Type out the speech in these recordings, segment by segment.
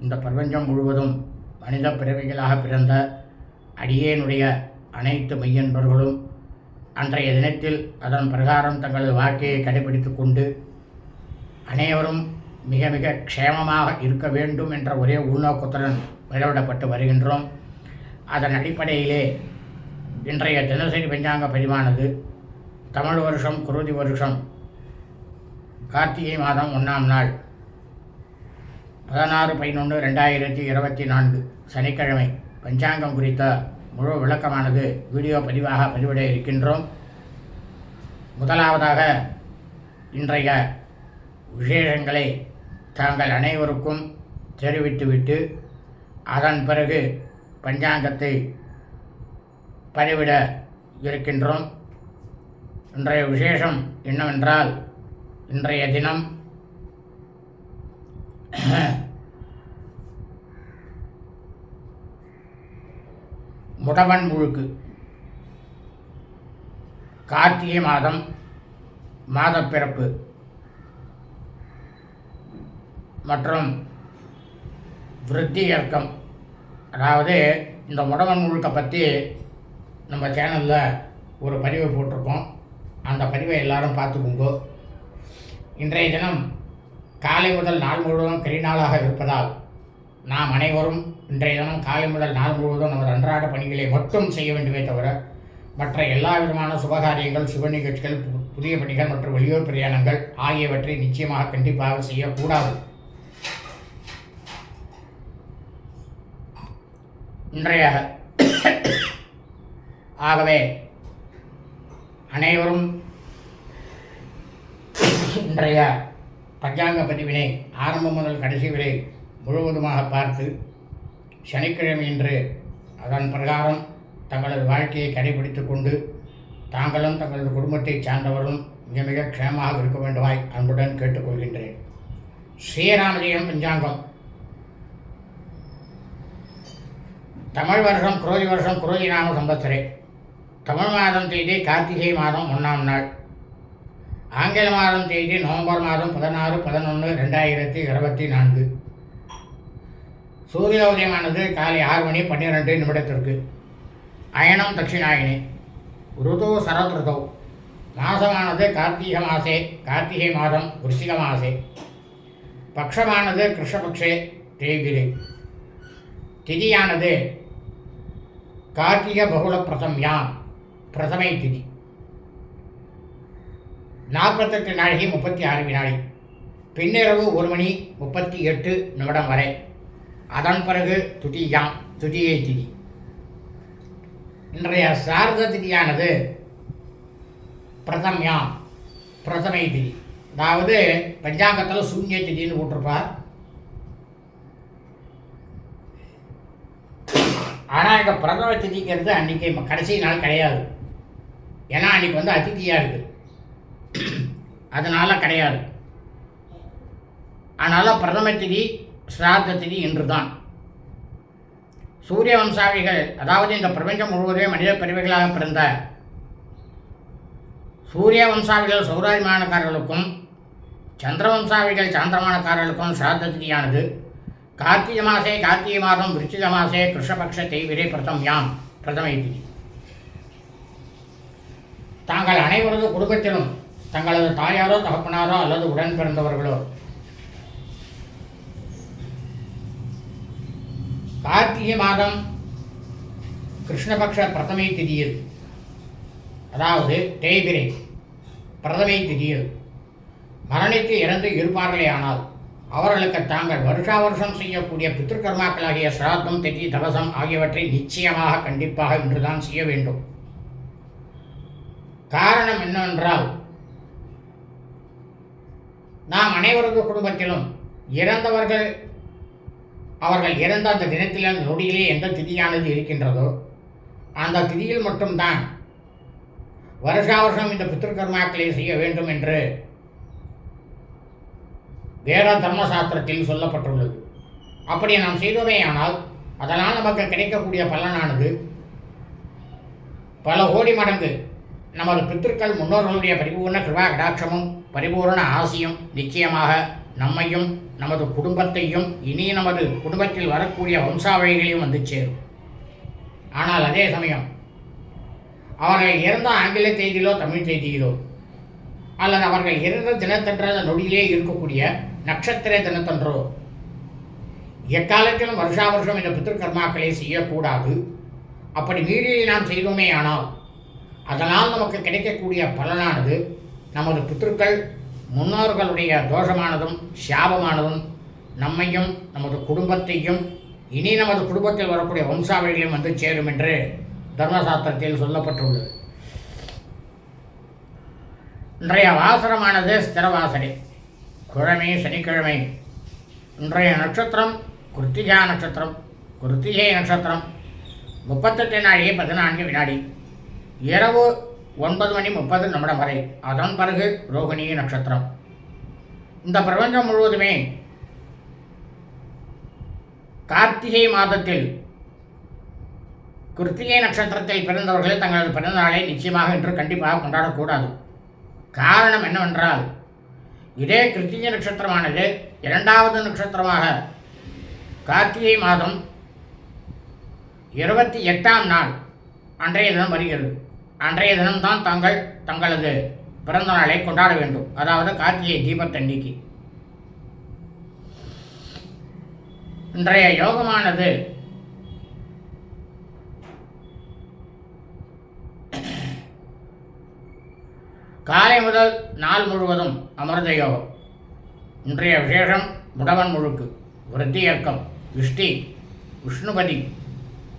இந்த பிரபஞ்சம் முழுவதும் மனித பிறவிகளாக பிறந்த அடியேனுடைய அனைத்து மையன்பர்களும் அன்றைய தினத்தில் அதன் பிரகாரம் தங்களது வாழ்க்கையை கடைபிடித்து கொண்டு அனைவரும் மிக மிக க்ஷேமமாக இருக்க வேண்டும் என்ற ஒரே உள்நோக்கத்துடன் விளைவிடப்பட்டு வருகின்றோம். அதன் அடிப்படையிலே இன்றைய தினசரி பஞ்சாங்க பதிவானது தமிழ் வருஷம் குருதி வருஷம் கார்த்திகை மாதம் ஒன்றாம் நாள். பதினாறு பதினொன்று ரெண்டாயிரத்தி இருபத்தி நான்கு சனிக்கிழமை. பஞ்சாங்கம் குறித்த முழு விளக்கமானது வீடியோ பதிவாக பதிவிட இருக்கின்றோம். முதலாவதாக இன்றைய விசேஷங்களை தாங்கள் அனைவருக்கும் தெரிவித்துவிட்டு அதன் பிறகு பஞ்சாங்கத்தை பதிவிட இருக்கின்றோம். இன்றைய விசேஷம் என்னவென்றால் இன்றைய தினம் முடவன் முழுக்கு. கார்த்திகை மாதம் மாதப்பிறப்பு மற்றும் விருத்தி இயக்கம். அதாவது இந்த முடவன் முழுக்க பற்றி நம்ம சேனலில் ஒரு பதிவை போட்டிருக்கோம். அந்த பதிவை எல்லாரும் பார்த்துக்கோங்க. இன்றைய தினம் காலை முதல் நாள் முழுவதும் கரிநாளாக இருப்பதால் நாம் அனைவரும் இன்றைய தினம் காலை முதல் நாள் முழுவதும் நமது அன்றாட பணிகளை மட்டும் செய்ய வேண்டுமே தவிர மற்ற எல்லா விதமான சுபகாரியங்கள் சுப நிகழ்ச்சிகள் பு- புதிய பணிகள் மற்றும் வெளியூர் பிரயாணங்கள் ஆகியவற்றை நிச்சயமாக கண்டிப்பாக செய்யக்கூடாது. இன்றைய ஆகவே அனைவரும் இன்றைய பஞ்சாங்க பதிவினை ஆரம்பம் முதல் கடைசி வரை முழுவதுமாக பார்த்து சனிக்கிழமை இன்று அதன் பிரகாரம் தங்களது வாழ்க்கையை கடைபிடித்து கொண்டு தாங்களும் தங்களது குடும்பத்தைச் சார்ந்தவரும் மிக மிக க்ஷேமமாக இருக்க வேண்டுமாய் அன்புடன் கேட்டுக்கொள்கின்றேன். ஸ்ரீராமஜெயம் பஞ்சாங்கம். தமிழ் வருஷம் குரோதி வருஷம் குரோதி நாம சம்பத்சரே. தமிழ் மாதம் தேதி கார்த்திகை மாதம் ஒன்றாம் நாள். ஆங்கில மாதம் தேதி நவம்பர் மாதம் பதினாறு பதினொன்று ரெண்டாயிரத்தி இருபத்தி நான்கு. சூரிய உதயமானது காலை ஆறு மணி பன்னிரெண்டு நிமிடத்திற்கு. அயனம் தட்சிணாயினி. ருது சரத் மாதமானது மாசமானது கார்த்திகை மாசே கார்த்திகை மாதம் விருஷிக மாசே. பக்ஷமானது கிருஷ்ணபக்ஷே தேய்பிரை. திதியானது கார்த்திக பகுல பிரதம்யாம் பிரதமை திதி. நாற்பத்தெட்டு நாழிகை முப்பத்தி ஆறு வினாடி. பின்னிரவு ஒரு மணி முப்பத்தி எட்டு நிமிடம் வரை. அதன் பிறகு துதியாம் துதியை திதி. இன்றைய சாரத திதியானது பிரதம்யாம் பிரதமை திதி. அதாவது பஞ்சாங்கத்தில் சூன்ய திதின்னு போட்டிருப்பார். ஆனால் இந்த பிரதம திதிங்கிறது அன்றைக்கி கடைசி நாள் கிடையாது. ஏன்னா அன்றைக்கி வந்து அதிதியாக இருக்குது அதனால் கிடையாது. அதனால் பிரதம திதி சிராத்த திதி இன்று தான் சூரிய வம்சாவிகள் அதாவது இந்த பிரபஞ்சம் முழுவதுமே மனித பிரிவுகளாக பிறந்த சூரிய வம்சாவிகள் சௌராஜ்மானக்காரர்களுக்கும் சந்திர வம்சாவிகள் சாந்திரமானக்காரர்களுக்கும் சிராத்த திதியானது. கார்த்திகை மாசே கார்த்திகை மாதம் விருச்சிக மாசே கிருஷ்ணபக்ஷ தெய்விரே பிரதம் யாம் பிரதமை திதி. தாங்கள் அனைவரது குடும்பத்திலும் தங்களது தாயாரோ தகப்பனாரோ அல்லது உடன் பிறந்தவர்களோ. கார்த்திகை மாதம் கிருஷ்ணபக்ஷ பிரதமை திதியில் அதாவது தேய்பிரை பிரதமை திதியில் மரணித்து இறந்து இருப்பார்களே ஆனால் அவர்களுக்கு தாங்கள் வருஷா வருஷம் செய்யக்கூடிய பித்திருக்கர்மாக்களாகிய சிராத்தம் திதி தவசம் ஆகியவற்றை நிச்சயமாக கண்டிப்பாக இன்றுதான் செய்ய வேண்டும். காரணம் என்னவென்றால் நாம் அனைவரது குடும்பத்திலும் இறந்தவர்கள் அவர்கள் இறந்த அந்த தினத்தில் அந்த நொடியிலே எந்த திதியானது இருக்கின்றதோ அந்த திதியில் மட்டும்தான் வருஷா வருஷம் இந்த பித்திருக்கர்மாக்களை செய்ய வேண்டும் என்று வேத தர்மசாஸ்திரத்தில் சொல்லப்பட்டுள்ளது. அப்படி நாம் செய்தோமே ஆனால் அதனால் நமக்கு கிடைக்கக்கூடிய பலனானது பல கோடி மடங்கு நமது பித்திருக்கள் முன்னோர்களுடைய பரிபூர்ண கிருபா கடாட்சமும் பரிபூர்ண ஆசியும் நிச்சயமாக நம்மையும் நமது குடும்பத்தையும் இனி நமது குடும்பத்தில் வரக்கூடிய வம்சாவழிகளையும் வந்து சேரும். ஆனால் அதே சமயம் அவர்கள் இறந்த ஆங்கில செய்தியிலோ தமிழ் செய்தியிலோ அல்லது அவர்கள் இறந்த தினத்தன்ற அந்த நொடியிலே இருக்கக்கூடிய நட்சத்திர தினத்தன்றோ எக்காலத்திலும் வருஷா வருஷம் இந்த பித்திருக்கர்மாக்களை செய்யக்கூடாது. அப்படி மீறி நாம் செய்தோமே ஆனால் அதனால் நமக்கு கிடைக்கக்கூடிய பலனானது நமது பித்திருக்கள் முன்னோர்களுடைய தோஷமானதும் சாபமானதும் நம்மையும் நமது குடும்பத்தையும் இனி நமது குடும்பத்தில் வரக்கூடிய வம்சாவளிகளையும் வந்து சேரும் என்று தர்மசாஸ்திரத்தில் சொல்லப்பட்டுள்ளது. இன்றைய வாசனமானது ஸ்திரவாசனை. குழமை சனிக்கிழமை. இன்றைய நட்சத்திரம் கிருத்திகா நட்சத்திரம் கிருத்திகை நட்சத்திரம். முப்பத்தெட்டு நாழிகை பதினான்கு வினாடி. இரவு ஒன்பது மணி முப்பது நிமிடம் வரை. அதன் பிறகு ரோகிணி நட்சத்திரம். இந்த பிரபஞ்சம் முழுவதுமே கார்த்திகை மாதத்தில் கிருத்திகை நட்சத்திரத்தில் பிறந்தவர்கள் தங்களது பிறந்தநாளை நிச்சயமாக இன்று கண்டிப்பாக கொண்டாடக்கூடாது. காரணம் என்னவென்றால் இதே கிருத்திகை நட்சத்திரமானது இரண்டாவது நட்சத்திரமாக கார்த்திகை மாதம் இருபத்தி எட்டாம் நாள் அன்றைய தினம் வருகிறது. அன்றைய தினம்தான் தாங்கள் தங்களது பிறந்த நாளை கொண்டாட வேண்டும். அதாவது கார்த்திகை தீபத்தன்னைக்கு. இன்றைய யோகமானது காலை முதல் நாள் முழுவதும் அமிர்த யோகம். இன்றைய விசேஷம் முடவன் முழுக்கு விருத்தியர்க்கம் விஷ்டி விஷ்ணுபதி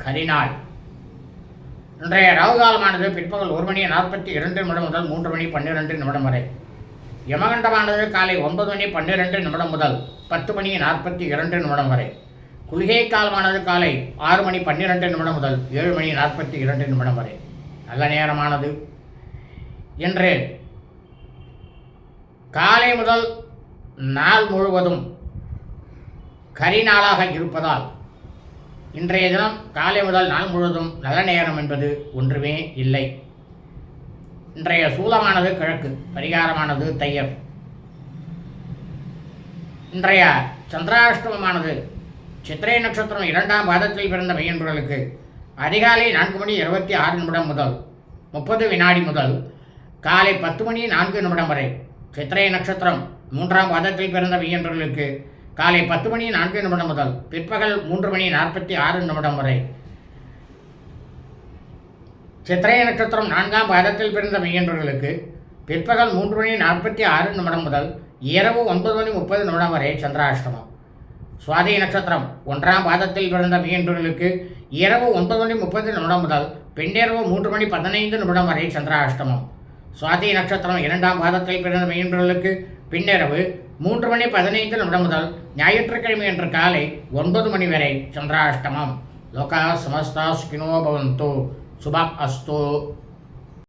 கரிநாள். இன்றைய ராகுகாலமானது பிற்பகல் ஒரு மணி நாற்பத்தி இரண்டு நிமிடம் முதல் மூன்று மணி பன்னிரெண்டு நிமிடம் வரை. யமகண்டமானது காலை ஒன்பது மணி பன்னிரெண்டு நிமிடம் முதல் பத்து மணி நாற்பத்தி இரண்டு நிமிடம் வரை. குளிகை காலமானது காலை ஆறு மணி பன்னிரெண்டு நிமிடம் முதல் ஏழு மணி நாற்பத்தி இரண்டு நிமிடம் வரை. நல்ல நேரமானது. இன்று காலை முதல் நாள் முழுவதும் கரி நாளாக இருப்பதால் இன்றைய தினம் காலை முதல் நாள் முழுவதும் நல்ல நேரம் என்பது ஒன்றுமே இல்லை. இன்றைய சூலமானது கிழக்கு பரிகாரமானது தையர் இன்றைய சந்திராஷ்டமமானது சித்திரை நட்சத்திரம் இரண்டாம் பாதத்தில் பிறந்த மையன்பர்களுக்கு அதிகாலை நான்கு மணி இருபத்தி ஆறு நிமிடம் முதல் முப்பது வினாடி முதல் காலை பத்து மணி நான்கு நிமிடம் வரை சித்திரை நட்சத்திரம் மூன்றாம் பாதத்தில் பிறந்த மையன்பர்களுக்கு காலை பத்து மணி நான்கு நிமிடம் முதல். பிற்பகல் மூன்று மணி நாற்பத்தி ஆறு நிமிடம் வரை. சித்திரை நட்சத்திரம் நான்காம் பாதத்தில் பிறந்த மையன்பர்களுக்கு பிற்பகல் மூன்று மணி நாற்பத்தி ஆறு நிமிடம் முதல் இரவு ஒன்பது மணி முப்பது நிமிடம் வரை சந்திராஷ்டமம். சுவாதி நட்சத்திரம் ஒன்றாம் பாதத்தில் பிறந்த மீன்பர்களுக்கு இரவு ஒன்பது மணி முப்பது நிமிடம் முதல் பின்னிரவு மூன்று மணி பதினைந்து நிமிடம் வரை சந்திராஷ்டமம். சுவாதி நட்சத்திரம் இரண்டாம் பாதத்தில் பிறந்த மீன்பர்களுக்கு பின்னிரவு மூன்று மணி பதினைந்து நிமிடம் முதல் ஞாயிற்றுக்கிழமை அன்று காலை ஒன்பது மணி வரை சந்திராஷ்டமம். லோகா சமஸ்தா சுகினோ பவந்தோ. சுபம் அஸ்தோ.